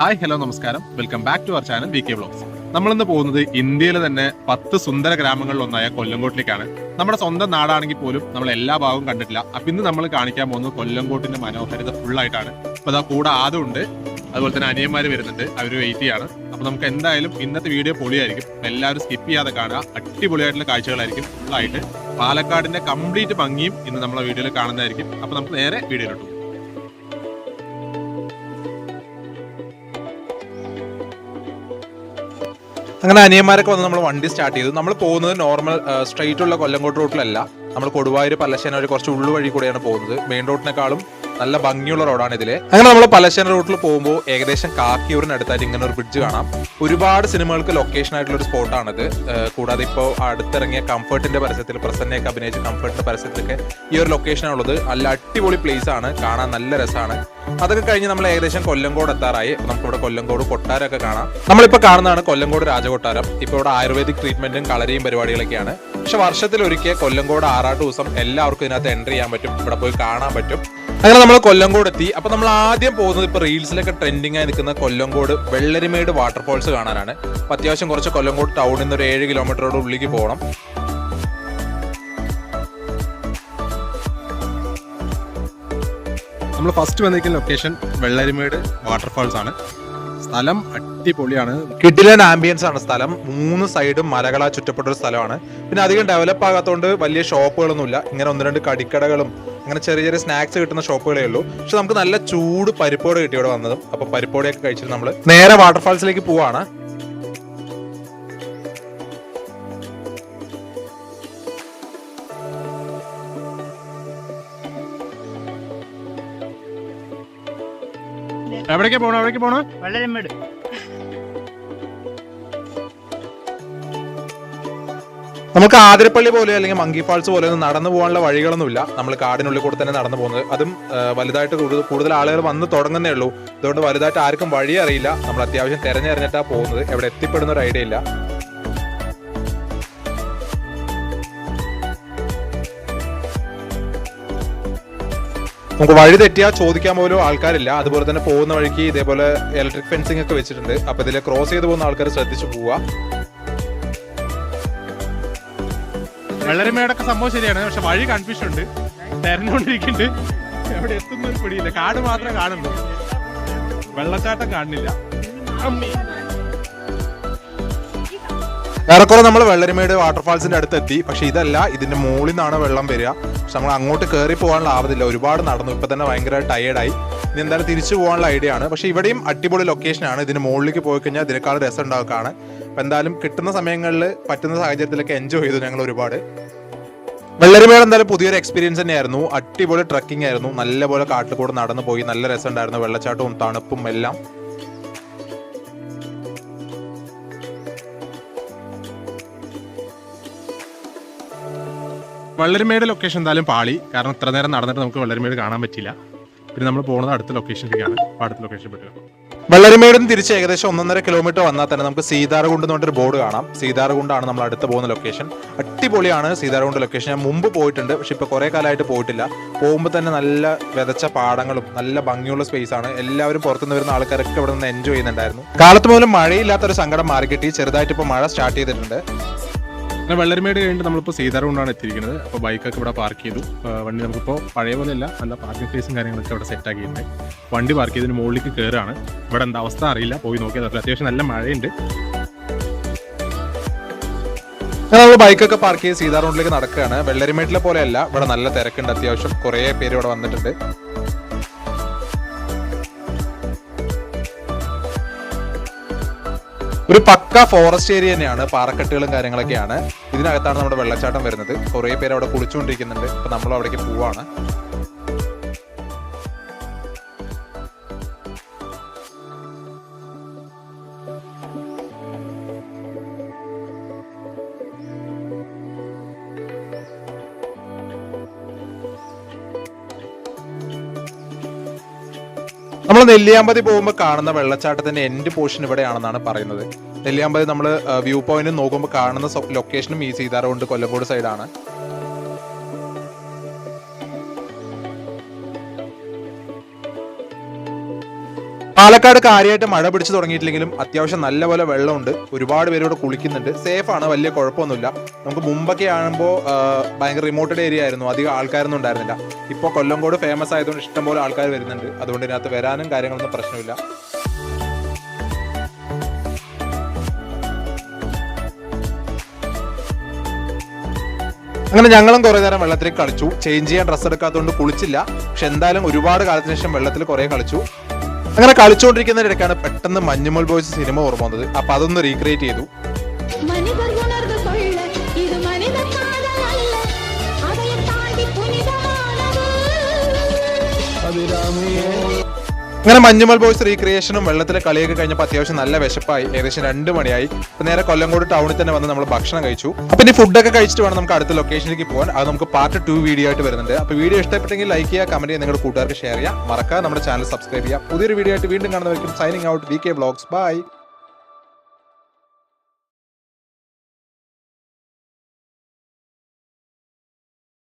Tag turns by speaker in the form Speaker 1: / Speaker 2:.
Speaker 1: Hi hello നമസ്കാരം. Welcome back to our channel V K blogs. നമ്മളിന്ന് പോകുന്നത് ഇന്ത്യയിലെ തന്നെ പത്ത് സുന്ദര ഗ്രാമങ്ങളിൽ ഒന്നായ കൊല്ലംകോട്ടിലേക്കാണ്. നമ്മുടെ സ്വന്തം നാടാണെങ്കിൽ പോലും നമ്മൾ എല്ലാ ഭാഗവും കണ്ടിട്ടില്ല. അപ്പൊ ഇന്ന് നമ്മൾ കാണിക്കാൻ പോകുന്നത് കൊല്ലംകോട്ടിന്റെ മനോഹാരിത ഫുൾ ആയിട്ടാണ്. അപ്പൊ അതാ കൂടെ ആദ്യം ഉണ്ട്. അതുപോലെ തന്നെ അനിയന്മാര് വരുന്നുണ്ട്. അവർ വെയിറ്റ് ചെയ്യാണ്. അപ്പൊ നമുക്ക് എന്തായാലും ഇന്നത്തെ വീഡിയോ പൊളിയായിരിക്കും. എല്ലാവരും സ്കിപ്പ് ചെയ്യാതെ കാണുക. അടിപൊളിയായിട്ടുള്ള കാഴ്ചകളായിരിക്കും ഫുൾ ആയിട്ട്. പാലക്കാടിന്റെ കംപ്ലീറ്റ് ഭംഗിയും ഇന്ന് നമ്മളെ വീഡിയോയിൽ കാണുന്നതായിരിക്കും. അപ്പൊ നമുക്ക് നേരെ വീഡിയോയിലോട്ട്
Speaker 2: അങ്ങനെ അനിയന്മാരൊക്കെ വന്ന് നമ്മൾ വണ്ടി സ്റ്റാർട്ട് ചെയ്തു. നമ്മൾ പോകുന്നത് നോർമൽ സ്ട്രെയിറ്റ് ഉള്ള കൊല്ലങ്കോട്ട് റൂട്ടിലല്ല നമ്മൾ കൊടുവായൂർ പലശ്ശേന ഒരു കുറച്ച് ഉള്ളു വഴി കൂടെയാണ് പോകുന്നത്. മെയിൻ റോഡിനേക്കാളും നല്ല ഭംഗിയുള്ള റോഡാണ് ഇതിലെ. അങ്ങനെ നമ്മൾ പലശ്ശേന റോഡിൽ പോകുമ്പോൾ ഏകദേശം കാക്കിയൂരിനടുത്തായിട്ട് ഇങ്ങനെ ഒരു ബ്രിഡ്ജ് കാണാം. ഒരുപാട് സിനിമകൾക്ക് ലൊക്കേഷൻ ആയിട്ടുള്ള ഒരു സ്പോട്ടാണിത് കൂടാതെ ഇപ്പോൾ അടുത്തിറങ്ങിയ കംഫർട്ടിന്റെ പരസ്യത്തിൽ പ്രസന്നയൊക്കെ അഭിനയിച്ച കംഫർട്ടിന്റെ പരസ്യത്തിലൊക്കെ ഈ ഒരു ലൊക്കേഷനാണുള്ളത് നല്ല അടിപൊളി പ്ലേസ് ആണ്. കാണാൻ നല്ല രസമാണ്. അതൊക്കെ കഴിഞ്ഞ് നമ്മൾ ഏകദേശം കൊല്ലങ്കോട് എത്താറായി. നമുക്കിവിടെ കൊല്ലങ്കോട് കൊട്ടാരമൊക്കെ കാണാം. നമ്മളിപ്പോൾ കാണുന്നതാണ് കൊല്ലങ്കോട് രാജകൊട്ടാരം. ഇപ്പോൾ ഇവിടെ ആയുർവേദിക് ട്രീറ്റ്മെന്റും കളരിയും പരിപാടികളൊക്കെയാണ്. പക്ഷെ വർഷത്തിൽ ഒരിക്കൽ കൊല്ലംകോട് ആറാട്ട് ദിവസം എല്ലാവർക്കും ഇതിനകത്ത് എൻട്രി ചെയ്യാൻ പറ്റും. ഇവിടെ പോയി കാണാൻ പറ്റും. അങ്ങനെ നമ്മൾ കൊല്ലംകോട് എത്തി. അപ്പൊ നമ്മൾ ആദ്യം പോകുന്നത് ഇപ്പൊ റീൽസിലൊക്കെ ട്രെൻഡിങ് ആയി നിൽക്കുന്ന കൊല്ലംകോട് വെള്ളരിമേട് വാട്ടർഫോൾസ് കാണാനാണ്. അപ്പൊ അത്യാവശ്യം കുറച്ച് കൊല്ലംകോട് ടൗണിൽ നിന്ന് ഒരു ഏഴ് കിലോമീറ്ററോട് ഉള്ളിലേക്ക് പോകണം.
Speaker 1: നമ്മൾ ഫസ്റ്റ് വന്നിരിക്കുന്ന ലൊക്കേഷൻ വെള്ളരിമേട് വാട്ടർഫോൾസ് ആണ്. സ്ഥലം അടിപൊളിയാണ്.
Speaker 2: കിഡിലൻ ആംബിയൻസ് ആണ് സ്ഥലം. മൂന്ന് സൈഡും മലകളാ ചുറ്റപ്പെട്ട ഒരു സ്ഥലമാണ്. പിന്നെ അധികം ഡെവലപ്പ് ആകാത്തതുകൊണ്ട് വലിയ ഷോപ്പുകളൊന്നുമില്ല ഇങ്ങനെ ഒന്ന് രണ്ട് കടിക്കടകളും അങ്ങനെ ചെറിയ ചെറിയ സ്നാക്സ് കിട്ടുന്ന ഷോപ്പുകളേ ഉള്ളൂ. പക്ഷെ നമുക്ക് നല്ല ചൂട് പരിപ്പോട് കിട്ടി ഇവിടെ വന്നതും. അപ്പൊ പരിപ്പോടെയൊക്കെ കഴിച്ചിട്ട് നമ്മൾ നേരെ വാട്ടർഫാൾസിലേക്ക് പോവാണ്.
Speaker 1: എവിടേക്കാ പോണോ? എവിടേക്ക് പോണോ?
Speaker 3: വെള്ളരമ്മേട്.
Speaker 2: നമുക്ക് ആതിരപ്പള്ളി പോലെ അല്ലെങ്കിൽ മങ്കി ഫാൾസ് പോലെ ഒന്നും നടന്നു പോകാനുള്ള വഴികളൊന്നുമില്ല. നമ്മൾ കാടിനുള്ളിൽ കൂടെ തന്നെ നടന്നു പോകുന്നത്. അതും വലുതായിട്ട് കൂടുതൽ കൂടുതൽ ആളുകൾ വന്ന് തുടങ്ങുന്നേ ഉള്ളൂ. അതുകൊണ്ട് വലുതായിട്ട് ആർക്കും വഴി അറിയില്ല നമ്മൾ അത്യാവശ്യം തിരഞ്ഞറിഞ്ഞിട്ടാണ് പോകുന്നത്. എവിടെ എത്തിപ്പെടുന്ന ഒരു ഐഡിയ ഇല്ല. നമുക്ക് വഴി തെറ്റിയാൽ ചോദിക്കാൻ പോലും ആൾക്കാരില്ല. അതുപോലെ തന്നെ പോകുന്ന വഴിക്ക് ഇതേപോലെ ഇലക്ട്രിക് ഫെൻസിംഗ് ഒക്കെ വെച്ചിട്ടുണ്ട്. അപ്പൊ ഇതിലെ ക്രോസ് ചെയ്ത് പോകുന്ന ആൾക്കാർ ശ്രദ്ധിച്ചു പോവുക
Speaker 1: വെള്ളരിമേടൊക്കെ സംഭവം ശരിയാണ്. പക്ഷെ വഴി കൺഫ്യൂഷൻ ഉണ്ട്. തെരഞ്ഞുകൊണ്ടിരിക്കുന്നുണ്ട്. എവിടെ എത്തുന്ന പിടിയില്ല. കാട് മാത്രമേ കാണുള്ളൂ വെള്ളച്ചാട്ടം കാണുന്നില്ല.
Speaker 2: ഏറെക്കുറെ നമ്മൾ വെള്ളരിമേട് വാട്ടർഫാൾസിന്റെ അടുത്ത് എത്തി പക്ഷെ ഇതല്ല ഇതിന്റെ മുകളിൽ നിന്നാണ് വെള്ളം വരിക. പക്ഷെ നമ്മൾ അങ്ങോട്ട് കയറി പോകാനുള്ള ആവതില്ല. ഒരുപാട് നടന്നു. ഇപ്പൊ തന്നെ ഭയങ്കര ടയേർഡായി ഇനി എന്തായാലും തിരിച്ചു പോകാനുള്ള ഐഡിയ ആണ്. പക്ഷെ ഇവിടെയും അടിപൊളി ലൊക്കേഷനാണ് ഇതിന് മുകളിലേക്ക് പോയി കഴിഞ്ഞാൽ ഇതിനേക്കാൾ രസം ഉണ്ടാക്കാണ് അപ്പൊ എന്തായാലും കിട്ടുന്ന സമയങ്ങളിൽ പറ്റുന്ന സാഹചര്യത്തിലൊക്കെ എൻജോയ് ചെയ്തു ഞങ്ങൾ ഒരുപാട്. വെള്ളരിമേട് എന്തായാലും പുതിയൊരു എക്സ്പീരിയൻസ് തന്നെയായിരുന്നു. അടിപൊളി ട്രക്കിംഗ് ആയിരുന്നു. നല്ലപോലെ കാട്ടിൽ കൂടെ നടന്നു പോയി. നല്ല രസം ഉണ്ടായിരുന്നു. വെള്ളച്ചാട്ടവും തണുപ്പും എല്ലാം.
Speaker 1: വെള്ളരിമേട് ലൊക്കേഷൻ എന്തായാലും പാളി. കാരണം ഇത്ര നേരം നടന്നിട്ട് നമുക്ക് വള്ളരിമേട് കാണാൻ പറ്റില്ല പിന്നെ നമ്മൾ പോകുന്നത് അടുത്ത ലൊക്കേഷനിലേക്കാണ് അടുത്ത ലൊക്കേഷൻ പറ്റുക
Speaker 2: വെള്ളരിമേടും തിരിച്ച് ഏകദേശം ഒന്നൊന്നര കിലോമീറ്റർ വന്നാൽ തന്നെ നമുക്ക് സീതാർകുണ്ട് എന്ന് പറഞ്ഞൊരു ബോർഡ് കാണാം. സീതാർകുണ്ടാണ് നമ്മൾ അടുത്ത് പോകുന്ന ലൊക്കേഷൻ അടിപൊളിയാണ് സീതാർകുണ്ട് ലൊക്കേഷൻ ഞാൻ മുമ്പ് പോയിട്ടുണ്ട് പക്ഷെ ഇപ്പൊ കുറേ കാലമായിട്ട് പോയിട്ടില്ല. പോകുമ്പോൾ തന്നെ നല്ല വിതച്ച പാടങ്ങളും നല്ല ഭംഗിയുള്ള സ്പേസ് ആണ്. എല്ലാവരും പുറത്തുനിന്ന് വരുന്ന ആൾക്കാരൊക്കെ ഇവിടെ നിന്ന് എൻജോയ് ചെയ്യുന്നുണ്ടായിരുന്നു. കാലത്ത് പോലും മഴയില്ലാത്തൊരു സങ്കടം മാറിക്കിട്ടി. ചെറുതായിട്ട് ഇപ്പോൾ മഴ സ്റ്റാർട്ട് ചെയ്തിട്ടുണ്ട്.
Speaker 1: പിന്നെ വെള്ളരിമേട് കഴിഞ്ഞിട്ട് നമ്മളിപ്പോൾ സീതാർകൊണ്ടാണ് എത്തിയിരിക്കുന്നത്. അപ്പോൾ ബൈക്കൊക്കെ ഇവിടെ പാർക്ക് ചെയ്തു. വണ്ടി നമുക്കിപ്പോൾ പഴയ പോലെ അല്ല നല്ല പാർക്കിംഗ് പ്ലേസും കാര്യങ്ങളൊക്കെ ഇവിടെ സെറ്റ് ആക്കിയിട്ടുണ്ട്. വണ്ടി പാർക്ക് ചെയ്തതിന് മുകളിലേക്ക് കയറാണ് ഇവിടെ എന്താ അവസ്ഥ അറിയില്ല. പോയി നോക്കിയാൽ അത്യാവശ്യം നല്ല മഴയുണ്ട്.
Speaker 2: നമ്മൾ ബൈക്കൊക്കെ പാർക്ക് ചെയ്ത് സീതാർ നടക്കുകയാണ്. വെള്ളരിമേട്ടിലെ പോലെയല്ല. ഇവിടെ നല്ല തിരക്കുണ്ട്. അത്യാവശ്യം കുറേ പേര് ഇവിടെ വന്നിട്ടുണ്ട്. ഒരു പക്ക ഫോറസ്റ്റ് ഏരിയ തന്നെയാണ് പാറക്കെട്ടുകളും കാര്യങ്ങളൊക്കെയാണ്. ഇതിനകത്താണ് നമ്മുടെ വെള്ളച്ചാട്ടം വരുന്നത്. കുറേ പേര് അവിടെ കുളിച്ചുകൊണ്ടിരിക്കുന്നുണ്ട്. അപ്പൊ നമ്മൾ അവിടേക്ക് പോവാണ്. നമ്മൾ നെല്ലിയാമ്പതി പോകുമ്പോൾ കാണുന്ന വെള്ളച്ചാട്ടത്തിന്റെ എൻഡ് പോർഷൻ ഇവിടെയാണെന്നാണ് പറയുന്നത്. നെല്ലിയാമ്പതി നമ്മൾ വ്യൂ പോയിന്റ് നോക്കുമ്പോൾ കാണുന്ന ലൊക്കേഷനും ഈ സീതാറോണ്ട് കൊല്ലങ്കോട് സൈഡാണ് പാലക്കാട് കാര്യമായിട്ട് മഴ പിടിച്ചു തുടങ്ങിയിട്ടില്ലെങ്കിലും അത്യാവശ്യം നല്ലപോലെ വെള്ളമുണ്ട്. ഒരുപാട് പേര് ഇവിടെ കുളിക്കുന്നുണ്ട്. സേഫ് ആണ് വലിയ കുഴപ്പമൊന്നുമില്ല. നമുക്ക് മുമ്പൊക്കെ ആകുമ്പോൾ ഭയങ്കര റിമോട്ടഡ് ഏരിയ ആയിരുന്നു. അധികം ആൾക്കാരൊന്നും ഉണ്ടായിരുന്നില്ല. ഇപ്പോൾ കൊല്ലംകോട് ഫേമസ് ആയതുകൊണ്ട് ഇഷ്ടംപോലെ ആൾക്കാർ വരുന്നുണ്ട്. അതുകൊണ്ട് ഇതിനകത്ത് വരാനും കാര്യങ്ങളൊന്നും പ്രശ്നമില്ല. അങ്ങനെ ഞങ്ങളും കുറേ നേരം വെള്ളത്തിൽ കളിച്ചു. ചേഞ്ച് ചെയ്യാൻ ഡ്രസ്സ് എടുക്കാത്തതുകൊണ്ട് കുളിച്ചില്ല. പക്ഷെ എന്തായാലും ഒരുപാട് കാലത്തിന് ശേഷം വെള്ളത്തിൽ കുറേ കളിച്ചു. അങ്ങനെ കളിച്ചുകൊണ്ടിരിക്കുന്നതിനിടയ്ക്കാണ് പെട്ടെന്ന് മഞ്ഞുമൽ ബോയ്സ് സിനിമ ഓർമ്മ വന്നത്. അപ്പൊ അതൊന്ന് റീക്രിയേറ്റ് ചെയ്തു.
Speaker 3: അഭിരാമിയേ
Speaker 2: അങ്ങനെ മഞ്ഞുമൽ ബോയ്സ് റീക്രിയേഷനും വെള്ളത്തിലെ കളിയൊക്കെ കഴിഞ്ഞപ്പോൾ അത്യാവശ്യം നല്ല വിശപ്പായി. ഏകദേശം രണ്ട് മണിയായി. അപ്പൊ നേരെ കൊല്ലംകോട് ടൗണിൽ തന്നെ വന്ന് നമ്മൾ ഭക്ഷണം കഴിച്ചു. അപ്പൊ ഇനി ഫുഡൊക്കെ കഴിച്ചിട്ട് വേണം നമുക്ക് അടുത്ത ലൊക്കേഷനിലേക്ക് പോകാൻ അത് നമുക്ക് പാർട്ട് ടു വീഡിയോ ആയിട്ട് വരുന്നുണ്ട്. അപ്പൊ വീഡിയോ ഇഷ്ടപ്പെട്ടെങ്കിൽ ലൈക്ക് ചെയ്യുക കമന്റ് ചെയ്യുക നിങ്ങളുടെ കൂട്ടുകാർക്ക് ഷെയർ ചെയ്യുക. മറക്കാതെ നമ്മുടെ ചാനൽ സബ്സ്ക്രൈബ് ചെയ്യുക. പുതിയൊരു വീഡിയോ ആയിട്ട് വീണ്ടും കാണുന്നവർക്കും signing out V K blogs bye